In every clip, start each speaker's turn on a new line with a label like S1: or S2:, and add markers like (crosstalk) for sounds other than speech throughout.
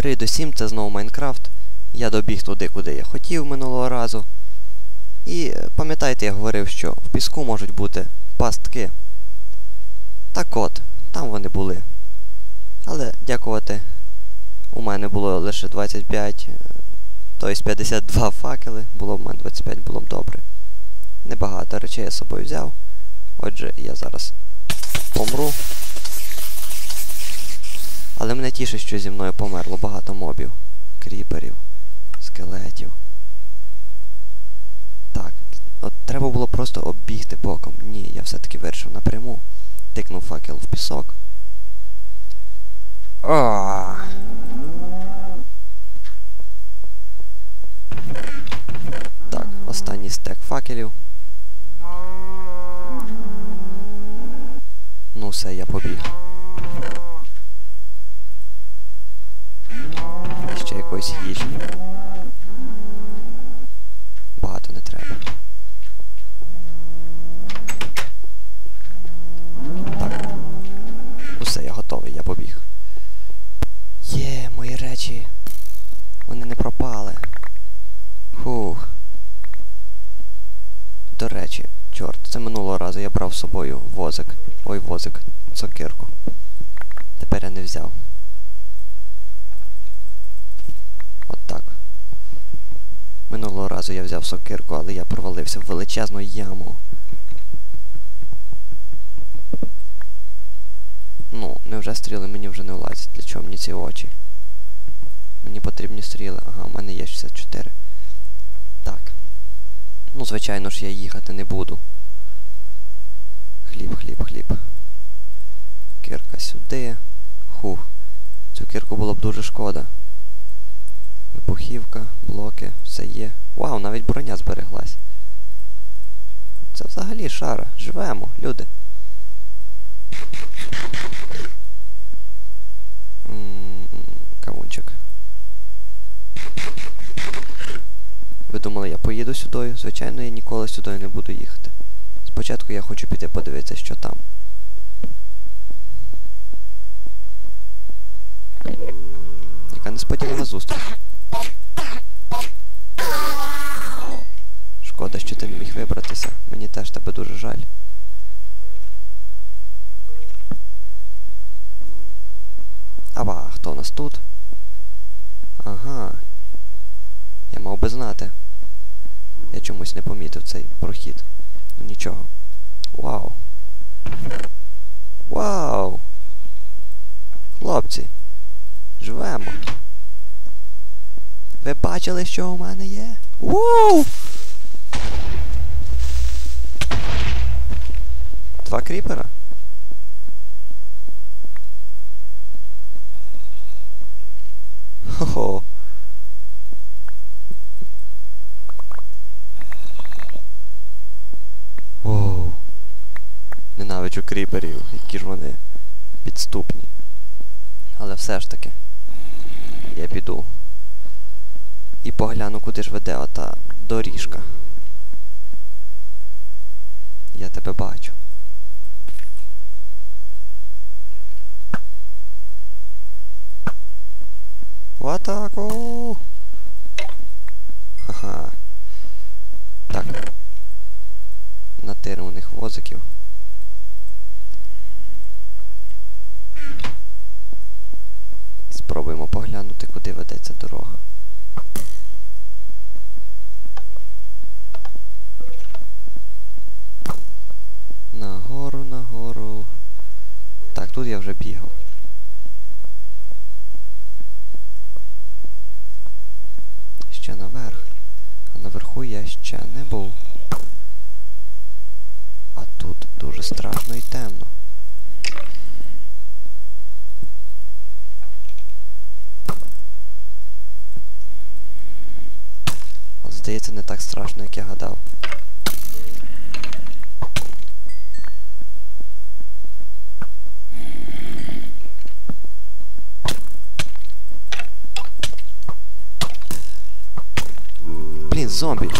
S1: Привіт усім, це знову Майнкрафт. Я добіг туди, куди я хотів минулого разу. І пам'ятаєте, я говорив, що в піску можуть бути пастки. Так от, там вони були. Але дякувати, у мене було лише 25, е, тобто 52 факели, було у мене 25, було б добре. Небагато речей я з собою взяв. Отже, я зараз помру. Але мене тішить, що зі мною померло багато мобів, кріперів, скелетів. Так, от треба було просто оббігти боком. Ні, я все-таки вирішив напряму. Тикнув факел в пісок. О! Так, останній стек факелів. Ну все, я побіг. Ще якоїсь їжі. Багато не треба. Так. Усе, я готовий, я побіг. Є, мої речі. Вони не пропали. Фух. До речі, чорт, це минулого разу я брав з собою возик. Ой, возик, цукерку. Тепер я не взяв. От так. Минулого разу я взяв сокирку, але я провалився в величезну яму. Ну, невже стріли мені вже не влазять? Для чого мені ці очі? Мені потрібні стріли. Ага, у мене є 64. Так. Ну, звичайно ж, я їхати не буду. Хліб, хліб, хліб. Кирка сюди. Хух. Цю кирку було б дуже шкода. Вибухівка, блоки, все є. Вау, навіть броня збереглась. Це взагалі шара. Живемо, люди. Кавунчик. Ви думали, я поїду сюди? Звичайно, я ніколи сюди не буду їхати. Спочатку я хочу піти подивитися, що там. Яка несподівана зустріч. Шкода, що ти не міг вибратися. Мені теж тебе дуже жаль. Ава, хто у нас тут? Ага. Я мав би знати. Я чомусь не помітив цей прохід. Ну нічого. Вау. Вау! Хлопці. Живемо. Ви бачили, що у мене є? Вау! Два кріпера? Хо-хо. Воу. Ненавиджу кріперів, які ж вони підступні. Але все ж таки. Я піду. І погляну, куди ж веде ота доріжка. Я тебе бачу. В атаку! Ха-ха. Так. Них возиків. Спробуємо поглянути, куди ведеться дорога. Нагору, нагору. Так, тут я вже бігав. Ще наверх. А наверху я ще не був. А тут дуже страшно і темно. Але здається, не так страшно, як я гадав. Блін, зомбі.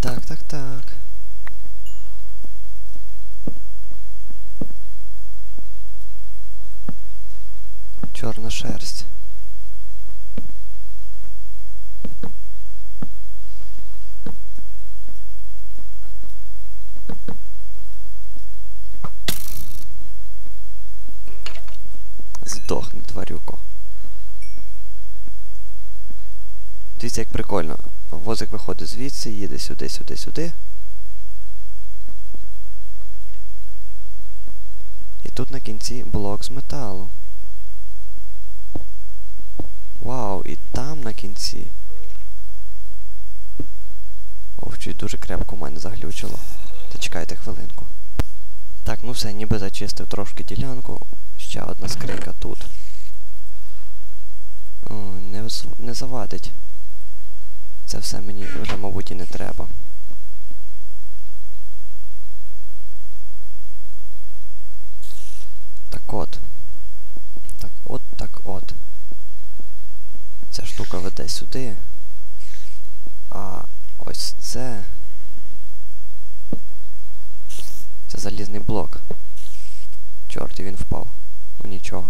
S1: Так, так, так. Чорна шерсть. Здохни, тварюко. Дивіться, як прикольно. Возик виходить звідси, їде сюди, сюди, сюди. І тут на кінці блок з металу. Вау, і там на кінці. Ох, чуть дуже крепко в мене заглючило. Та чекайте хвилинку. Так, ну все, ніби зачистив трошки ділянку. Ще одна скринька тут. О, не, не завадить. Це все мені вже, мабуть, і не треба. Так от. Так от, так от. Штука веде сюди. А ось це. Це залізний блок. Чорт, і він впав. Ну нічого.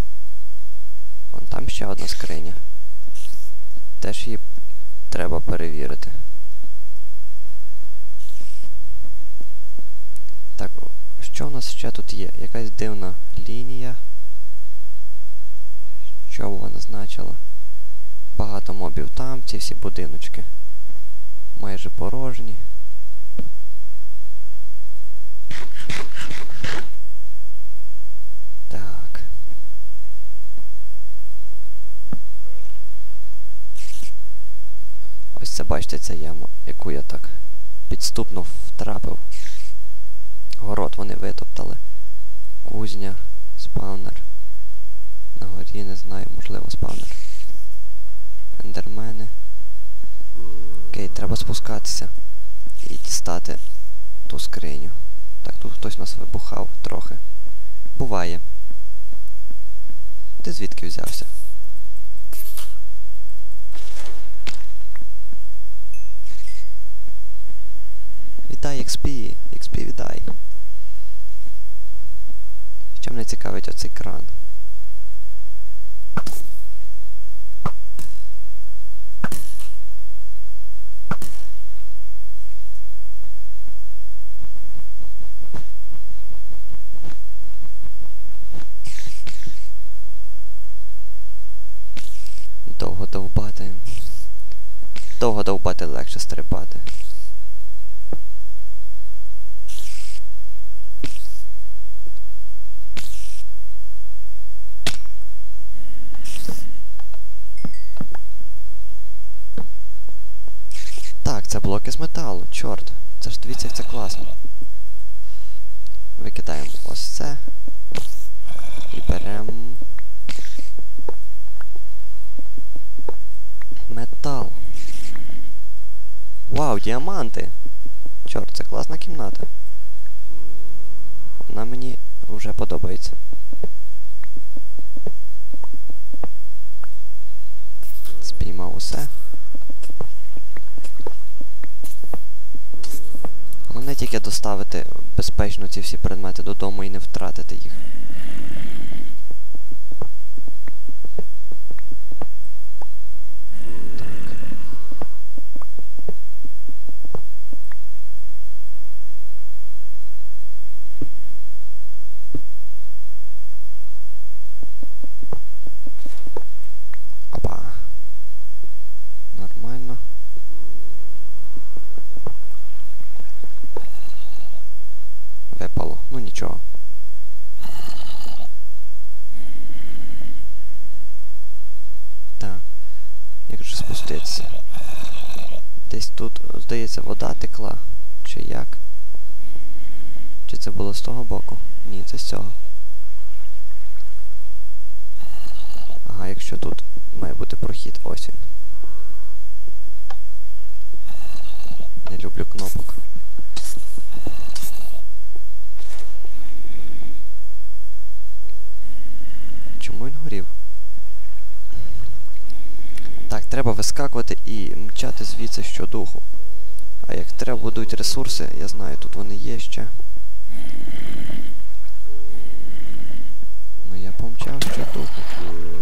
S1: Вон там ще одна скриня. Теж її треба перевірити. Так, що у нас ще тут є? Якась дивна лінія. Що б вона значила? Багато мобів там, ці всі будиночки. Майже порожні. Так. Ось це бачите ця яма, яку я так підступно втрапив. Город вони витоптали. Кузня, спавнер. На горі не знаю, можливо, спавнер. Ендермени. Окей, треба спускатися і дістати ту скриню. Так, тут хтось нас вибухав трохи. Буває. Ти звідки взявся? Вітай, XP! XP віддай. Що мене цікавить оцей кран? З металу, чорт. Це ж дивіться, як це класно. Викидаємо ось це. І беремо. Метал. Вау, діаманти! Чорт, це класна кімната. Вона мені вже подобається. Спіймав усе. Головне тільки доставити безпечно ці всі предмети додому і не втратити їх. Опа. Нормально. Випало. Ну нічого. Так. Як же спуститися? Десь тут, здається, вода текла. Чи як? Чи це було з того боку? Ні, це з цього. Ага, якщо тут має бути прохід, ось він. Не люблю кнопок. Чому він горів? Так, треба вискакувати і мчати звідси щодуху. А як треба будуть ресурси, я знаю, тут вони є ще. Ну я помчав що Наверх,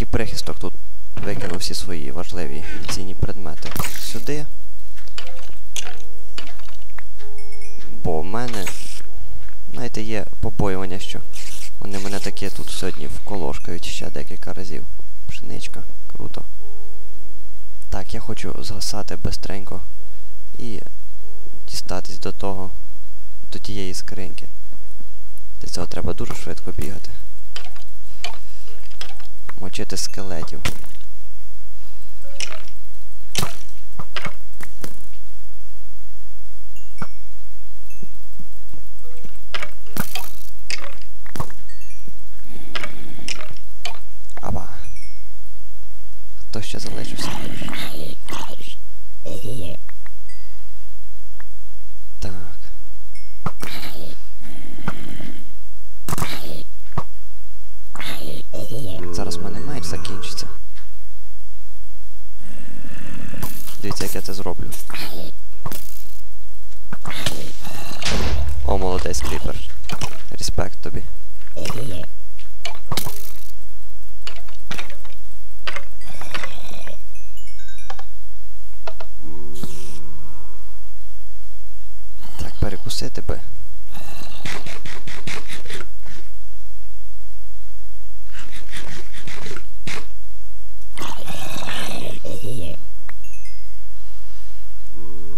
S1: невеличкий прихисток тут. Викинув всі свої важливі і цінні предмети сюди. Бо в мене, знаєте, є побоювання, що вони мене таке тут сьогодні вколошкають ще декілька разів. Пшеничка, круто. Так, я хочу згасати бистренько і дістатись до того, до тієї скриньки. Для цього треба дуже швидко бігати. Мочити скелетів. Аба. Хто ще залишився? Так. Зараз в мене меч закінчиться. Дивіться, як я це зроблю. О, молодець кріпер. Респект тобі. Так, перекусити би.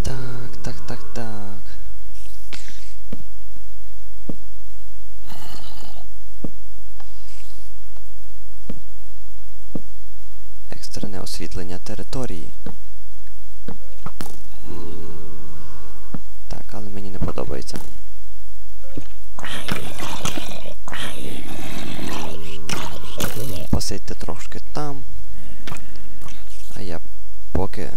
S1: Так, так, так, так. Екстрене освітлення території. Так, але мені не подобається. Посидьте трошки там. А я поки.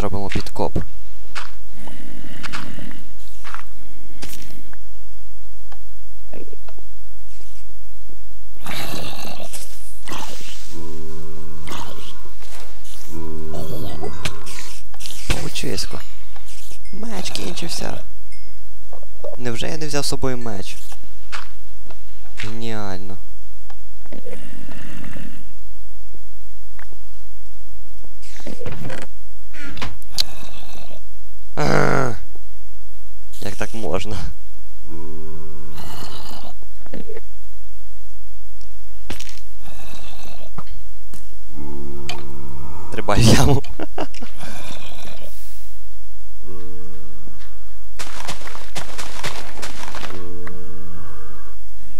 S1: Зробимо підкоп. Паучисько. Меч кінчився. Невже я не взяв з собою меч? Геніально. А, Як так можна? Стрибай в яму.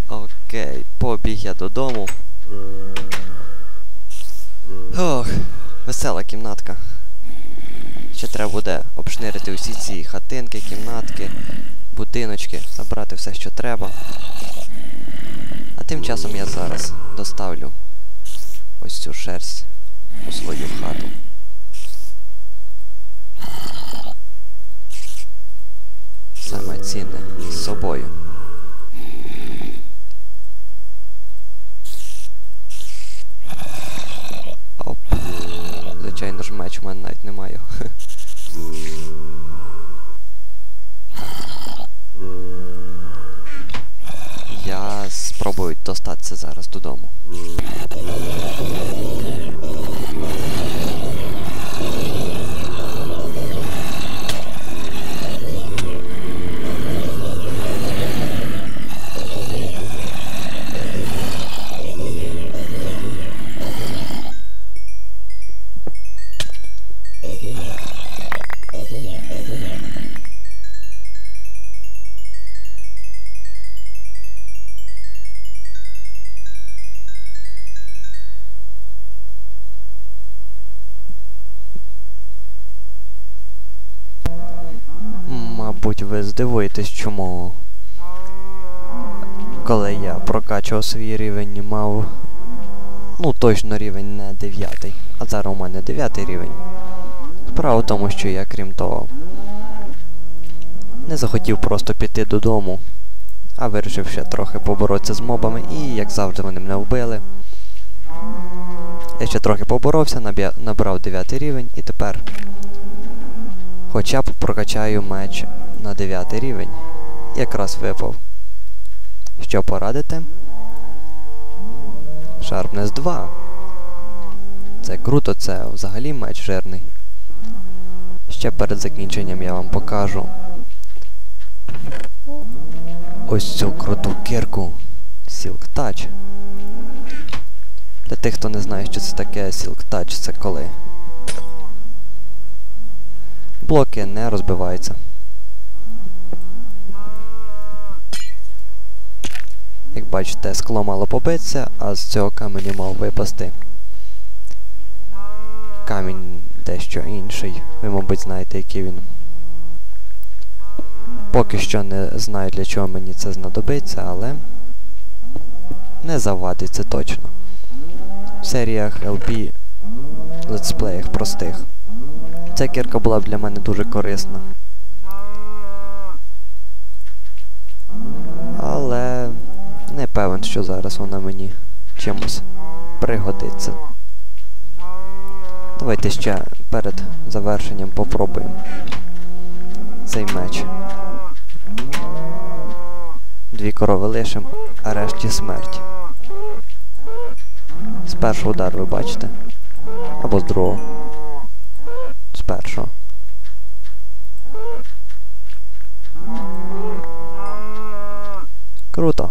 S1: Окей, побіг я додому. Ох, весела кімнатка. Ще треба буде обшнирити усі ці хатинки, кімнатки, будиночки, забрати все, що треба. А тим часом я зараз доставлю ось цю шерсть у свою хату. Саме цінне з собою. Оп. Звичайно ж меч у мене навіть немає. (laughs) Я спробую достатися зараз додому. Мабуть, ви здивуєтесь, чому. Коли я прокачував свій рівень, мав. Ну, точно рівень не 9, а зараз у мене 9 рівень. Справа в тому, що я, крім того, не захотів просто піти додому, а вирішив ще трохи поборотися з мобами і, як завжди, вони мене вбили. Я ще трохи поборовся, набрав 9 рівень і тепер хоча б прокачаю меч на 9 рівень. Якраз випав. Що порадите? Sharpness 2. Це круто, це взагалі меч жирний. Ще перед закінченням я вам покажу ось цю круту кирку Silk Touch. Для тих, хто не знає, що це таке Silk Touch, це коли блоки не розбиваються. Як бачите, скло мало побитися, а з цього каменю мав випасти. Камінь дещо інший. Ви, мабуть, знаєте, який він. Поки що не знаю, для чого мені це знадобиться, але не завадить це точно. В серіях LP летсплеях простих. Ця кірка була б для мене дуже корисна. Але не певен, що зараз вона мені чимось пригодиться. Давайте ще перед завершенням попробуємо цей меч. Дві корови лишим, а решті смерть. З першого удару ви бачите? Або з другого. З першого. Круто.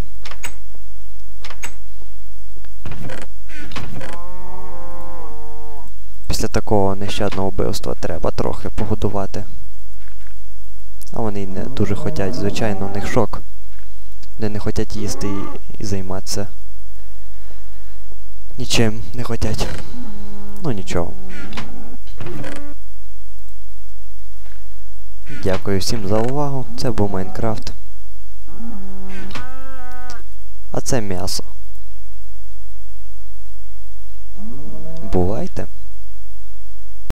S1: Такого нещадного вбивства треба трохи погодувати. А вони не дуже хотять, звичайно, у них шок. Вони не хочуть їсти і, і займатися. Нічим не хотять. Ну нічого. Дякую всім за увагу. Це був Майнкрафт. А це м'ясо. Бувайте!